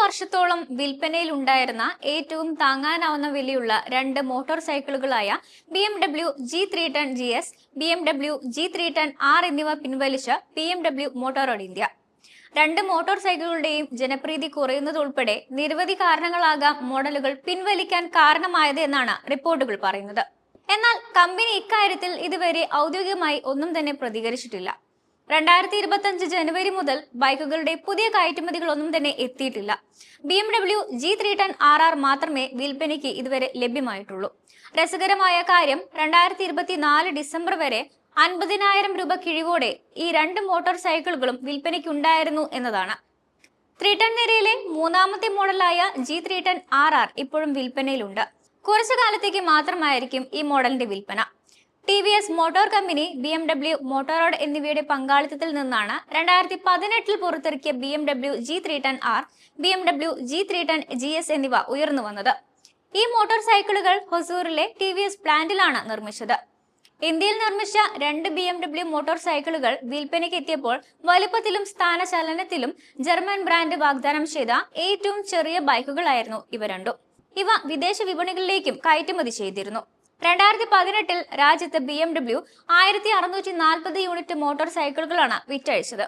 വർഷത്തോളം വിൽപ്പനയിൽ ഉണ്ടായിരുന്ന ഏറ്റവും താങ്ങാനാവുന്ന വിലയുള്ള രണ്ട് motor സൈക്കിളുകളായ B M W G three ten G S B M W G three ten R എന്നിവ പിൻവലിച്ച B M W Motorrad India രണ്ട് മോട്ടോർ സൈക്കിളുകളുടെയും ജനപ്രീതി കുറയുന്നതുൾപ്പെടെ നിരവധി കാരണങ്ങളാകാം മോഡലുകൾ പിൻവലിക്കാൻ കാരണമായത് എന്നാണ് റിപ്പോർട്ടുകൾ പറയുന്നത്. എന്നാൽ കമ്പനി ഇക്കാര്യത്തിൽ ഇതുവരെ ഔദ്യോഗികമായി ഒന്നും തന്നെ പ്രതികരിച്ചിട്ടില്ല. രണ്ടായിരത്തി ഇരുപത്തി ജനുവരി മുതൽ ബൈക്കുകളുടെ പുതിയ കയറ്റുമതികളൊന്നും തന്നെ എത്തിയിട്ടില്ല. B M W G three ten R R മാത്രമേ വിൽപ്പനയ്ക്ക് ഇതുവരെ ലഭ്യമായിട്ടുള്ളൂ. രസകരമായ കാര്യം രണ്ടായിരത്തി ഇരുപത്തിനാല് ഡിസംബർ വരെ അൻപതിനായിരം രൂപ കിഴിവോടെ ഈ രണ്ട് മോട്ടോർ സൈക്കിളുകളും വിൽപ്പനയ്ക്കുണ്ടായിരുന്നു എന്നതാണ്. ത്രീ ടെൻ നിരയിലെ മൂന്നാമത്തെ മോഡലായ G three ten R R ഇപ്പോഴും വിൽപ്പനയിലുണ്ട്. കുറച്ചു കാലത്തേക്ക് മാത്രമായിരിക്കും ഈ മോഡലിന്റെ വിൽപ്പന. T V S motor company B M W Motorrad എന്നിവയുടെ പങ്കാളിത്തത്തിൽ നിന്നാണ് രണ്ടായിരത്തി പതിനെട്ടിൽ പുറത്തിറക്കിയ B M W G three ten R B M W G three ten G S എന്നിവ ഉയർന്നു വന്നത്. ഈ മോട്ടോർ സൈക്കിളുകൾ ഹൊസൂറിലെ ടി വി എസ് പ്ലാന്റിലാണ് നിർമ്മിച്ചത്. ഇന്ത്യയിൽ നിർമ്മിച്ച രണ്ട് ബി എം ഡബ്ല്യു മോട്ടോർ സൈക്കിളുകൾ വിൽപ്പനയ്ക്ക് എത്തിയപ്പോൾ വലുപ്പത്തിലും സ്ഥാനചലനത്തിലും ജർമ്മൻ ബ്രാൻഡ് വാഗ്ദാനം ചെയ്ത ഏറ്റവും ചെറിയ ബൈക്കുകളായിരുന്നു ഇവ രണ്ടും. ഇവ വിദേശ വിപണികളിലേക്കും കയറ്റുമതി ചെയ്തിരുന്നു. രണ്ടായിരത്തി പതിനെട്ടിൽ രാജ്യത്ത് ബി എം ഡബ്ല്യു ആയിരത്തി അറുന്നൂറ്റി നാൽപ്പത് യൂണിറ്റ് മോട്ടോർ സൈക്കിളുകളാണ് വിറ്റഴിച്ചത്.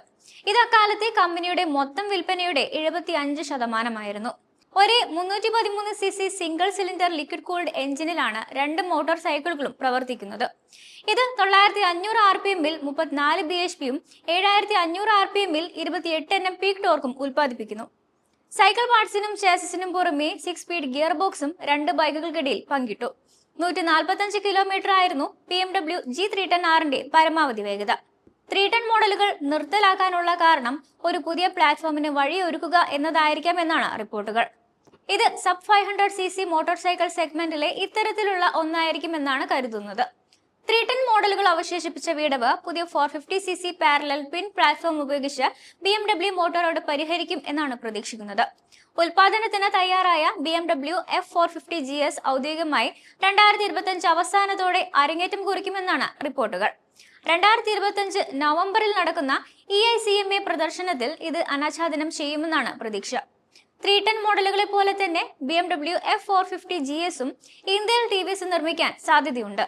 ഇത് അക്കാലത്തെ കമ്പനിയുടെ മൊത്തം വിൽപ്പനയുടെ എഴുപത്തി അഞ്ച് ശതമാനമായിരുന്നു. ഒരേ മുന്നൂറ്റി പതിമൂന്ന് C C single cylinder liquid cooled എഞ്ചിനിലാണ് രണ്ട് മോട്ടോർ സൈക്കിളുകളും പ്രവർത്തിക്കുന്നത്. ഇത് തൊള്ളായിരത്തി അഞ്ഞൂറ് ആർ പി എമ്മിൽ മുപ്പത്തിനാല് ബി എച്ച് പിയും ഏഴായിരത്തി അഞ്ഞൂറ് ആർ പി എമ്മിൽ ഇരുപത്തിയെട്ട് എൻ എം പീക്ക് ടോർക്കും ഉൽപ്പാദിപ്പിക്കുന്നു. സൈക്കിൾ പാർട്സിനും ചേസസിനും പുറമെ സിക്സ് സ്പീഡ് ഗിയർ ബോക്സും രണ്ട് ബൈക്കുകൾക്കിടയിൽ പങ്കിട്ടു. നൂറ്റി നാൽപ്പത്തഞ്ച് കിലോമീറ്റർ ആയിരുന്നു B M W G three ten ആറിന്റെ പരമാവധി വേഗത. ത്രീ ടെൻ മോഡലുകൾ നിർത്തലാക്കാനുള്ള കാരണം ഒരു പുതിയ പ്ലാറ്റ്ഫോമിന് വഴിയൊരുക്കുക എന്നതായിരിക്കാം എന്നാണ് റിപ്പോർട്ടുകൾ. ഇത് sub five hundred C C motor cycle സെഗ്മെന്റിലെ ഇത്തരത്തിലുള്ള ഒന്നായിരിക്കുമെന്നാണ് കരുതുന്നത്. ത്രീ ടെൻ മോഡലുകൾ അവശേഷിപ്പിച്ച വിടവ് പുതിയ four fifty C C parallel twin platform ഉപയോഗിച്ച് ബി എം ഡബ്ല്യു മോട്ടോറോട് പരിഹരിക്കും എന്നാണ് പ്രതീക്ഷിക്കുന്നത്. ഉൽപാദനത്തിന് തയ്യാറായ B M W F four fifty G S ഔദ്യോഗികമായി രണ്ടായിരത്തി ഇരുപത്തിയഞ്ച് അവസാനത്തോടെ അരങ്ങേറ്റം കുറിക്കുമെന്നാണ് റിപ്പോർട്ടുകൾ. രണ്ടായിരത്തി ഇരുപത്തിയഞ്ച് നവംബറിൽ നടക്കുന്ന E I C M A പ്രദർശനത്തിൽ ഇത് അനാച്ഛാദനം ചെയ്യുമെന്നാണ് പ്രതീക്ഷ. ത്രീ ടെൻ മോഡലുകളെ പോലെ തന്നെ B M W F four fifty G എസും ഇന്ത്യയിൽ ടി വി എസ് നിർമ്മിക്കാൻ സാധ്യതയുണ്ട്.